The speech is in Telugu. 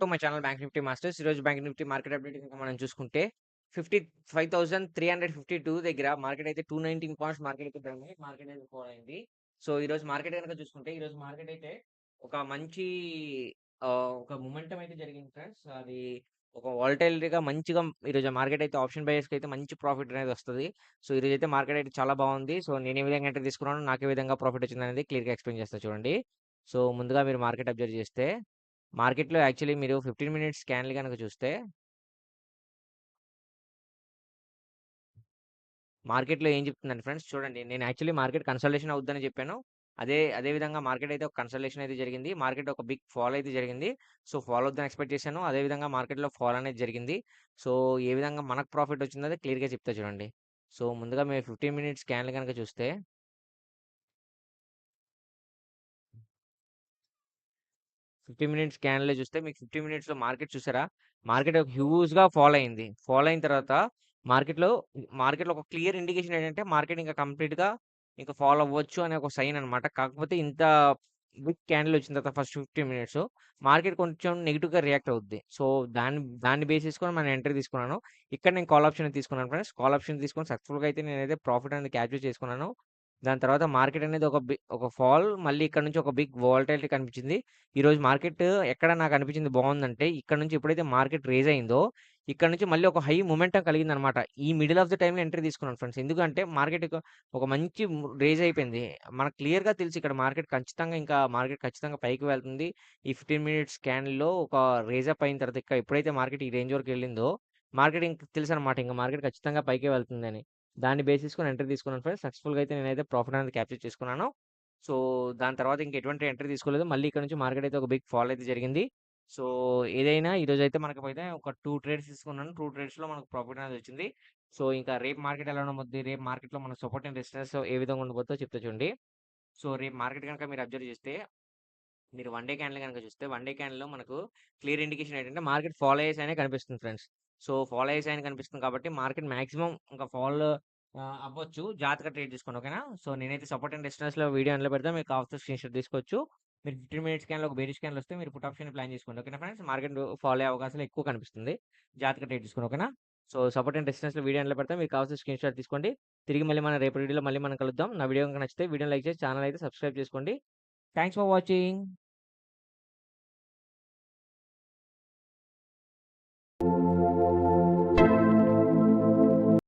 To my channel bank Nifty masters. ఈరోజు బ్యాంక్ నిఫ్టీ మార్కెట్ అప్డేట్ గనుక మనం చూసుకుంటే 55,352 దగ్గర మార్కెట్ అయితే 219 పాయింట్స్ మార్కెట్ అయితే మార్కెట్ అయితే ఫోర్ అయింది. సో, ఈరోజు మార్కెట్ కనుక చూసుకుంటే ఈరోజు మార్కెట్ అయితే ఒక మంచి ఒక మూమెంటం అయితే జరిగింది ఫ్రెండ్స్. అది ఒక వాల్టైలిటీగా మంచిగా ఈరోజు మార్కెట్ అయితే ఆప్షన్ బయర్స్‌కి అయితే మంచి ప్రాఫిట్ అనేది వస్తుంది సో, ఈరోజైతే మార్కెట్ అయితే చాలా బాగుంది. సో, నేను ఏ విధంగా ఎంట్రీ తీసుకున్నాను నాకు ఏ విధంగా ప్రాఫిట్ వచ్చిందనేది క్లియర్‌గా ఎక్స్‌ప్లెయిన్ చేస్తా చూడండి. సో, ముందుగా మీరు మార్కెట్ అబ్జర్వ్ చేస్తే మార్కెట్‌లో యాక్చువల్లీ మీరు 15 మినిట్స్ స్కాన్‌లు గనక చూస్తే మార్కెట్‌లో ఏం చెప్తుందండి ఫ్రెండ్స్ చూడండి. నేను యాక్చువల్లీ మార్కెట్ కన్సల్టేషన్ అవుద్దని చెప్పాను. అదే అదే విధంగా మార్కెట్ అయితే ఒక కన్సల్టేషన్ అయితే జరిగింది. మార్కెట్ ఒక బిగ్ ఫాల్ అయితే జరిగింది. సో, ఫాల్ అవుద్దని ఎక్స్‌పెక్ట్ చేశాను. అదే విధంగా మార్కెట్‌లో ఫాల్ అనేది జరిగింది. సో, ఏ విధంగా మనకు ప్రాఫిట్ వచ్చిందో క్లియర్‌గా చెప్తా చూడండి. సో, ముందుగా మేము ఫిఫ్టీన్ మినిట్స్ స్కాన్‌లు గనక చూస్తే 15 మినిట్స్ క్యాన్లో చూస్తే మీకు 15 మినిట్స్‌లో మార్కెట్ చూసారా? మార్కెట్ ఒక హ్యూజ్‌గా ఫాలో అయింది. ఫాలో అయిన తర్వాత మార్కెట్‌లో మార్కెట్‌లో ఒక క్లియర్ ఇండికేషన్ ఏంటంటే మార్కెట్ ఇంకా కంప్లీట్‌గా ఇంకా ఫాలో అవ్వచ్చు అనే ఒక సైన్ అనమాట. కాకపోతే ఇంత బిగ్ క్యాండిల్ వచ్చిన తర్వాత ఫస్ట్ 15 మినిట్స్ మార్కెట్ కొంచెం నెగిటివ్గా రియాక్ట్ అవుద్ది. సో, దాన్ని దాన్ని బేస్ చేసుకొని మనం ఎంటర్ తీసుకున్నాను. ఇక్కడ నేను కాల్ ఆప్షన్ తీసుకున్నాను ఫ్రెండ్స్. కాల్ ఆప్షన్ తీసుకొని సక్సెస్‌ఫుల్‌గా అయితే నేనైతే ప్రాఫిట్ అనేది క్యాప్చర్ చేసుకున్నాను. దాని తర్వాత మార్కెట్ అనేది ఒక ఒక ఫాల్ మళ్ళీ ఇక్కడ నుంచి ఒక బిగ్ వాలటైలిటీ కనిపించింది. ఈరోజు మార్కెట్ ఎక్కడ నాకు అనిపించింది బాగుందంటే ఇక్కడ నుంచి ఎప్పుడైతే మార్కెట్ రేజ్ అయిందో ఇక్కడ నుంచి మళ్ళీ ఒక హై మొమెంటమ్ కలిగిందనమాట. ఈ మిడిల్ ఆఫ్ ద టైంలో ఎంట్రీ తీసుకున్నాను ఫ్రెండ్స్. ఎందుకంటే మార్కెట్ ఒక మంచి రేజ్ అయిపోయింది. మనకు క్లియర్‌గా తెలుసు ఇక్కడ మార్కెట్ ఖచ్చితంగా ఇంకా మార్కెట్ ఖచ్చితంగా పైకి వెళ్తుంది. ఈ 15 మినిట్స్ స్కాన్‌లో ఒక రేజ్ అప్ అయిన తర్వాత ఇక్కడ ఎప్పుడైతే మార్కెట్ ఈ రేంజ్ వరకు వెళ్ళిందో మార్కెట్ ఇంక తెలుసనమాట. ఇంకా మార్కెట్ ఖచ్చితంగా పైకి వెళ్తుందని. దాన్ని బేస్ ఎంట్రీ తీసుకున్నాను ఫ్రెండ్స్. సక్సెస్‌ఫుల్‌గా అయితే నేనైతే ప్రాఫిట్ అనేది క్యాప్చర్ చేసుకున్నాను. సో, దాని తర్వాత ఇంక ఎటువంటి ఎంట్రీ తీసుకోలేదు. మళ్ళీ ఇక్కడ నుంచి మార్కెట్ అయితే ఒక బిగ్ ఫాల్ అయితే జరిగింది. సో, ఏదైనా ఈరోజైతే అయితే ఒక టూ ట్రేడ్స్ తీసుకున్నాను. టూ ట్రేడ్స్‌లో మనకు ప్రాఫిట్ అనేది వచ్చింది. సో, ఇంకా రేపు మార్కెట్ ఎలా ఉండబోద్ది? రేపు మార్కెట్‌లో మన సపోర్ట్ అండ్ రెసిస్టెన్స్ ఏ విధంగా ఉండబోద్దో చెప్తా చూడండి. సో, రేపు మార్కెట్ కనుక మీరు అబ్జర్వ్ చేస్తే మీరు వన్ డే క్యాండిల్ గనక చూస్తే వన్ డే క్యాండిల్‌లో మనకు క్లియర్ ఇండికేషన్ ఏంటంటే మార్కెట్ ఫాలో అయ్యేసి అయినా కనిపిస్తుంది ఫ్రెండ్స్. సో, ఫాలో అయ్యేసి అయినా కనిపిస్తుంది కాబట్టి మార్కెట్ మాక్సిమం ఇంకా ఫాల్ అవ్వచ్చు. జాగ్రత్తగా ట్రేడ్ తీసుకోండి ఓకేనా? సో, నేనైతే సపోర్ట్ అండ్ రెసిస్టెన్స్‌లో వీడియో అందులో పెడతా. మీకు కావాల్సిన స్క్రీన్‌షాట్ తీసుకోవచ్చు. మీరు 15 మినిట్స్ స్కాన్‌లో ఒక బేరిష్ క్యాండిల్ వస్తే మీరు పుట్ ఆప్షన్ ప్లాన్ చేసుకోండి. ఓకేనా ఫ్రెండ్స్? మార్కెట్ ఫాలో అయ్యే అవకాశాలు ఎక్కువ కనిపిస్తుంది. జాతక ట్రేడ్ తీసుకోండి ఓకేనా? సో, సపోర్ట్ అండ్ రెసిస్టెన్స్‌లో వీడియో అందులో పెడతా. మీకు కావాల్సిన స్క్రీన్ షాట్ తీసుకోండి. తిరిగి మళ్ళీ మన రేపు వీడియోలో మళ్ళీ మనం కలుద్దాం. నా వీడియో కనుక నచ్చితే వీడియో లైక్ చేసి ఛానల్ అయితే సబ్స్క్రైబ్ చేసుకోండి. Thanks for watching.